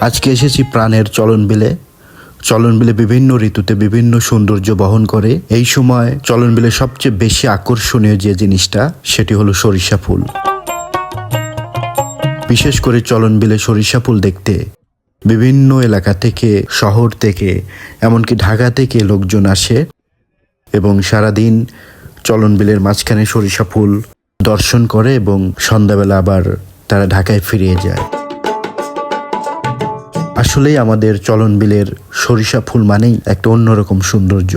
আজকে এসেছি প্রাণের চলন বিলে চলন বিলে বিভিন্ন ঋতুতে বিভিন্ন সৌন্দর্য বহন করে। এই সময় চলন বিলে সবচেয়ে বেশি আকর্ষণীয় যে জিনিসটা, সেটি হলো সরিষা ফুল। বিশেষ করে চলন বিলে সরিষা ফুল দেখতে, বিভিন্ন এলাকা থেকে, শহর থেকে, এমনকি ঢাকা থেকে লোকজন আসে এবং সারাদিন চলন বিলের মাঝখানে সরিষা ফুল দর্শন করে এবং সন্ধ্যাবেলা আবার তারা ঢাকায় ফিরিয়ে যায়। আসলেই আমাদের চলন বিলের সরিষা ফুল মানেই একটা অন্যরকম সৌন্দর্য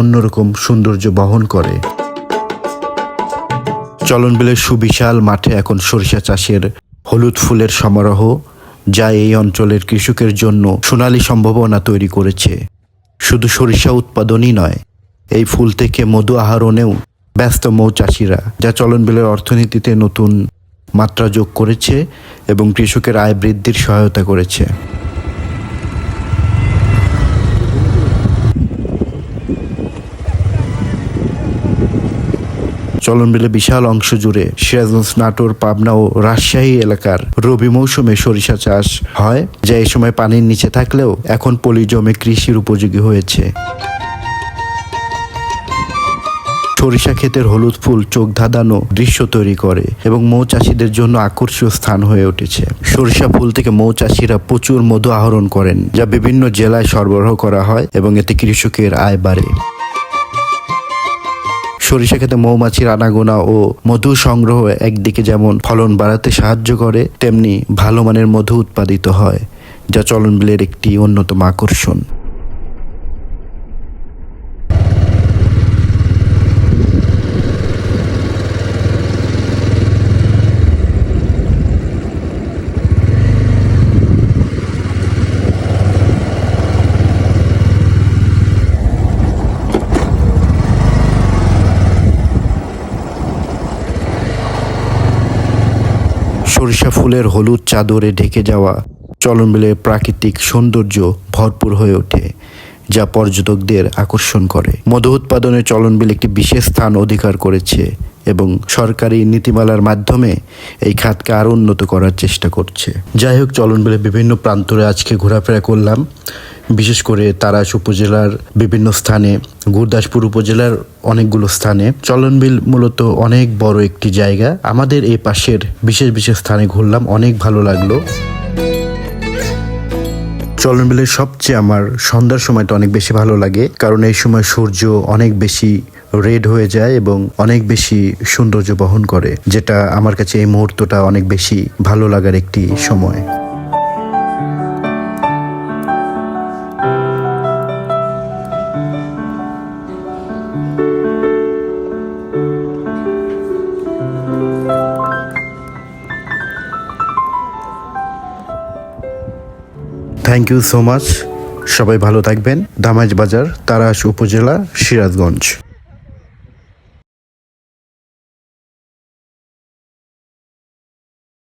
অন্যরকম সৌন্দর্য বহন করে। চলন বিলের সুবিশাল মাঠে এখন সরিষা চাষের হলুদ ফুলের সমারোহ, যা এই অঞ্চলের কৃষকের জন্য সোনালী সম্ভাবনা তৈরি করেছে। শুধু সরিষা উৎপাদনই নয়, এই ফুল থেকে মধু আহরণেও ব্যস্ত মৌচাষিরা, যা চলন বিলের অর্থনীতিতে নতুন মাত্রা যোগ করেছে এবং কৃষকের আয় বৃদ্ধির সহায়তা করেছে। চলনবিলে বিশাল অংশ জুড়ে সিরাজগঞ্জ, নাটোর, পাবনা ও রাজশাহী এলাকার রবি মৌসুমে সরিষা চাষ হয়, যা এই সময় পানির নিচে থাকলেও এখন পলি জমে কৃষির উপযোগী হয়েছে। সরিষা ক্ষেতের হলুদ ফুল চোখ ধাঁধানো দৃশ্য তৈরি করে এবং মৌচাষীদের জন্য আকর্ষণীয় স্থান হয়ে উঠেছে। সরিষা ফুল থেকে মৌচাষীরা প্রচুর মধু আহরণ করেন, যা বিভিন্ন জেলায় সরবরাহ করা হয় এবং এতে কৃষকের আয় বাড়ে। সরিষা খেতে মৌমাছির আনাগোনা ও মধু সংগ্রহ একদিকে যেমন ফলন বাড়াতে সাহায্য করে, তেমনি ভালো মানের মধু উৎপাদিত হয়, যা চলন বিলের একটি অন্যতম আকর্ষণ। সরিষা ফুলের হলুদ চাদরে ঢেকে যাওয়া চলনবিলের প্রাকৃতিক সৌন্দর্য ভরপুর হয়ে ওঠে, যা পর্যটকদের আকর্ষণ করে। মধু উৎপাদনে চলনবিল একটি বিশেষ স্থান অধিকার করেছে এবং সরকারি নীতিমালার মাধ্যমে এই খাতকে আরও উন্নত করার চেষ্টা করছে। যাই হোক চলনবিলে বিভিন্ন প্রান্তরে আজকে ঘোরাফেরা করলাম। বিশেষ করে তারাস উপজেলার বিভিন্ন স্থানে, গুরদাসপুর উপজেলার অনেকগুলো স্থানে। চলনবিল মূলত অনেক বড় একটি জায়গা। আমাদের এই পাশের বিশেষ বিশেষ স্থানে ঘুরলাম, অনেক ভালো লাগল। চলনবিলের সবচেয়ে আমার সন্ধ্যার সময়টা অনেক বেশি ভালো লাগে, কারণ এই সময় সূর্য অনেক বেশি রেড হয়ে যায় এবং অনেক বেশি সৌন্দর্য বহন করে, যেটা আমার কাছে এই মুহূর্তটা অনেক বেশি ভালো লাগার একটি সময়। থ্যাংক ইউ সো মাচ সবাই ভালো থাকবেন। দামাজ বাজার তারাস উপজেলা সিরাজগঞ্জ।